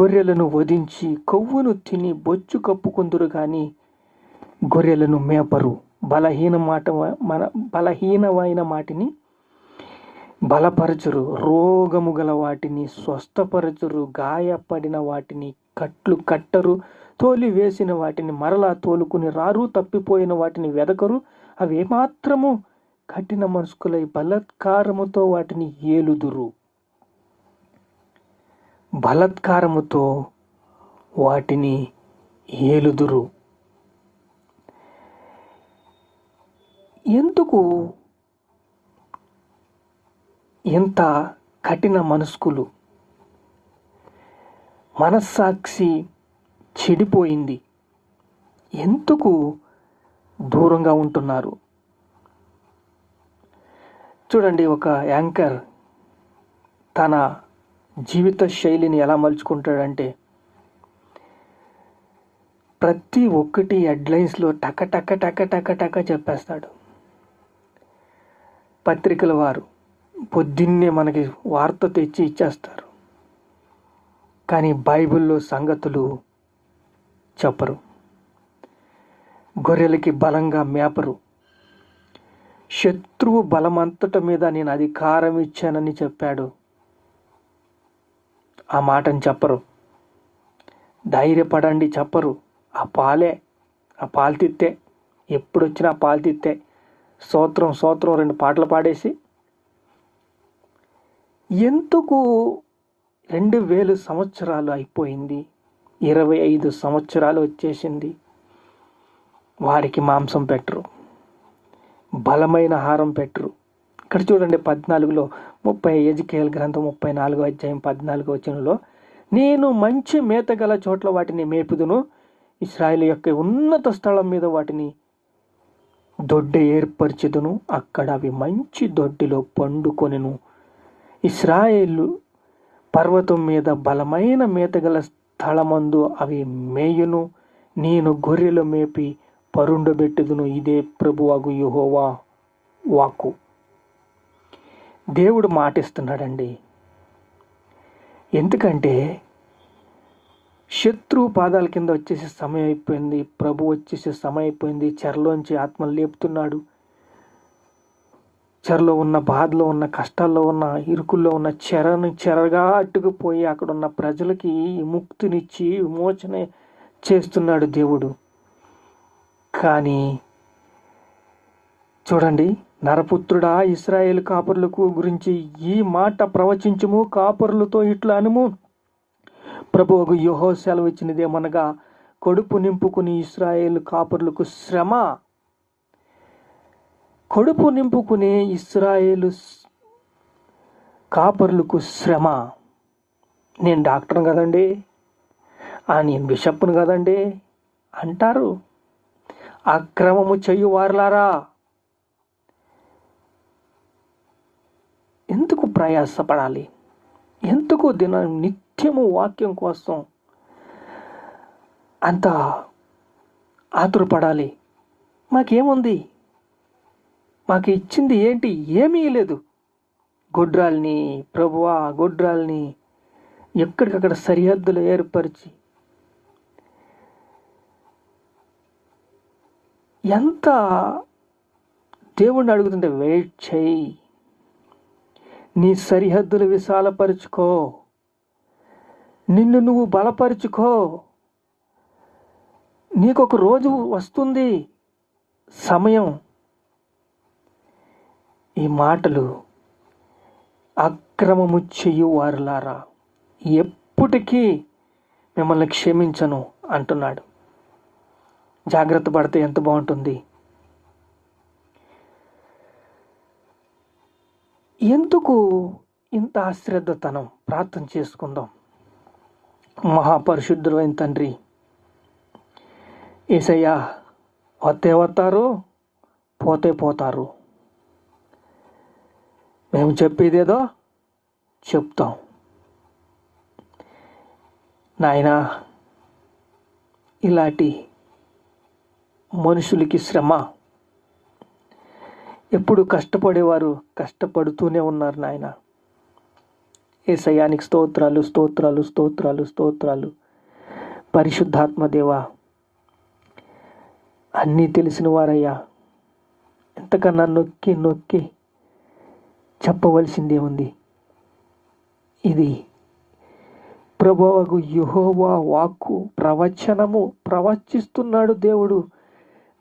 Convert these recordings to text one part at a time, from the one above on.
గొర్రెలను వధించి కొవ్వును తిని బొచ్చు కప్పుకుందురు కానీ గొర్రెలను మేపరు. బలహీన మాట మన బలహీనమైన మాటిని బలపరచురు. రోగము గల వాటిని స్వస్థపరచురు. గాయపడిన వాటిని కట్లు కట్టరు. తోలి వేసిన వాటిని మరలా తోలుకుని రారు. తప్పిపోయిన వాటిని వెదకరు. అవి ఏమాత్రము కఠిన మనసుకులై బలత్కారముతో వాటిని ఏలుదురు. బలత్కారముతో వాటిని ఏలుదురు. ఎందుకు ఎంత కఠిన మనస్కులు? మనస్సాక్షి చెడిపోయింది. ఎందుకు దూరంగా ఉంటున్నారు? చూడండి ఒక యాంకర్ తన జీవిత శైలిని ఎలా మలుచుకుంటాడంటే ప్రతి ఒక్కటి హెడ్లైన్స్లో టక టక టక టక టక చెప్పేస్తాడు. పత్రికల వారు పొద్దున్నే మనకి వార్త తెచ్చి ఇచ్చేస్తారు. కానీ బైబిల్లో సంగతులు చెప్పరు. గొర్రెలకి బలంగా మేపరు. శత్రువు బలమంతట మీద నేను అధికారం ఇచ్చానని చెప్పాడు. ఆ మాటను చెప్పరు. ధైర్యపడండి చెప్పరు. ఆ పాలే ఆ పాలు తిత్తే ఎప్పుడు వచ్చినా పాలు తిత్తే సూత్రం సూత్రం రెండు పాటలు పాడేసి ఎందుకు రెండు వేలు సంవత్సరాలు అయిపోయింది? ఇరవై ఐదు సంవత్సరాలు వచ్చేసింది. వారికి మాంసం పెట్టరు. బలమైన హారం పెట్టరు. ఇక్కడ చూడండి పద్నాలుగులో ముప్పై ఎజికేల్ గ్రంథం ముప్పై నాలుగో అధ్యాయం పద్నాలుగో వచనంలో నేను మంచి మేత గల చోట్ల వాటిని మేపుదును. ఇస్రాయేల్ యొక్క ఉన్నత స్థలం మీద వాటిని దొడ్డ ఏర్పరచుదును. అక్కడ అవి మంచి దొడ్డిలో పండుకొనెను. ఇస్రాయేలు పర్వతం మీద బలమైన మేతగల స్థలమందు అవి మేయును. నేను గొర్రెలు మేపి పరుండబెట్టుదును. ఇదే ప్రభువాగు యుహోవా వాకు దేవుడు మాటిస్తున్నాడండి. ఎందుకంటే శత్రువు పాదాల కింద వచ్చేసే సమయం అయిపోయింది ప్రభు వచ్చేసే సమయం అయిపోయింది చెరలోంచి ఆత్మలు లేపుతున్నాడు. చెరలో ఉన్న బాధలో ఉన్న కష్టాల్లో ఉన్న ఇరుకుల్లో ఉన్న చెరను చెరగా అట్టుకుపోయి అక్కడ ఉన్న ప్రజలకి ముక్తినిచ్చి విమోచన చేస్తున్నాడు దేవుడు. కానీ చూడండి నరపుత్రుడా ఇస్రాయేల్ కాపరులకు గురించి ఈ మాట ప్రవచించుము కాపరులతో ఇట్లా అనుము. ప్రభువుకు యోహో సెలవు ఇచ్చినదేమనగా నింపుకుని ఇస్రాయేల్ కాపరులకు శ్రమ. కడుపు నింపుకునే ఇస్రాయేలు కాపరులకు శ్రమ. నేను డాక్టర్ని కదండి? ఆ నేను బిషప్ను కదండి? అంటారు. అక్రమము వారలారా ఎందుకు ప్రయాసపడాలి. ఎందుకు దిన నిత్యము వాక్యం కోసం అంత ఆతురపడాలి? మాకేముంది? మాకు ఇచ్చింది ఏంటి? ఏమీ లేదు. గొడ్రాల్ని ప్రభువా గొడ్రాల్ని ఎక్కడికక్కడ సరిహద్దులు ఏర్పరిచి ఎంత దేవుణ్ణి అడుగుతుంటే వెయిట్ చేయి నీ సరిహద్దులు విశాలపరుచుకో. నిన్ను నువ్వు బలపరుచుకో. నీకొక రోజు వస్తుంది సమయం. ఈ మాటలు అక్రమము చెయ్యు వారులారా. ఎప్పటికీ మిమ్మల్ని క్షమించను అంటున్నాడు. జాగ్రత్త పడితే ఎంత బాగుంటుంది? ఎందుకు ఇంత అశ్రద్ధతనం ప్రార్థన చేసుకుందాం. మహాపరిశుద్ధులైన తండ్రి ఏసయ్యా వస్తే వస్తారు పోతే పోతారు. మేము చెప్పేదేదో చెప్తాం. నాయనా ఇలాంటి మనుషులకి శ్రమ ఎప్పుడు కష్టపడేవారు కష్టపడుతూనే ఉన్నారు నాయన. ఏసయానికి స్తోత్రాలు స్తోత్రాలు స్తోత్రాలు స్తోత్రాలు. పరిశుద్ధాత్మదేవా అన్నీ తెలిసిన వారయ్యా. ఎంతకన్నా నొక్కి నొక్కి చెప్పవలసిందే ఉంది. ఇది ప్రభువకు యుహోవా వాక్కు ప్రవచనము ప్రవచిస్తున్నాడు దేవుడు.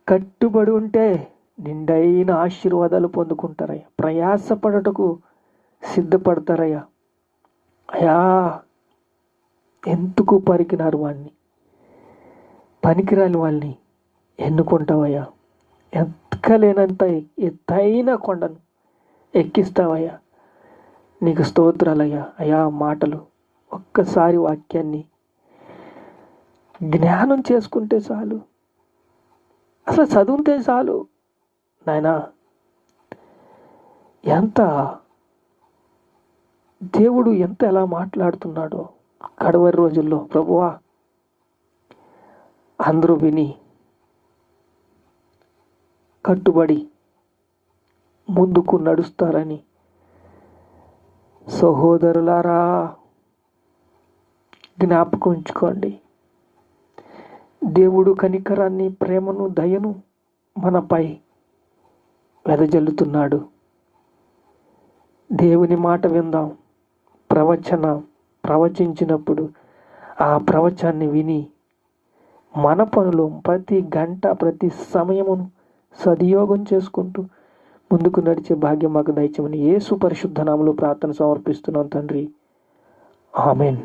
కట్టుబడి ఉంటే నిండైన ఆశీర్వాదాలు పొందుకుంటారయ్యా. ప్రయాసపడటకు సిద్ధపడతారయ్యా. అయా ఎందుకు పరికినారు వాడిని పనికిరాని వాళ్ళని ఎన్నుకుంటావయ్యా? ఎక్కలేనంత ఎత్తైన కొండను ఎక్కిస్తావయ్యా. నీకు స్తోత్రాలయ్యా. అయా మాటలు ఒక్కసారి వాక్యాన్ని జ్ఞానం చేసుకుంటే చాలు. అసలు చదివితే చాలు. నాయనా ఎంత దేవుడు ఎంత ఎలా మాట్లాడుతున్నాడో కడవరి రోజుల్లో ప్రభువా అందరూ విని కట్టుబడి ముందుకు నడుస్తారని. సహోదరులారా జ్ఞాపకం ఉంచుకోండి. దేవుడు కనికరాన్ని ప్రేమను దయను మనపై వెదజల్లుతున్నాడు దేవుని మాట విందాం. ప్రవచన ప్రవచించినప్పుడు ఆ ప్రవచాన్ని విని మన పనులు ప్రతి గంట ప్రతి సమయమును సదియోగం చేసుకుంటూ ముందుకు నడిచే భాగ్యం మాకు దయచమని యేసు పరిశుద్ధ నామములో ప్రార్థన సమర్పిస్తున్నాం తండ్రి. ఆమెన్.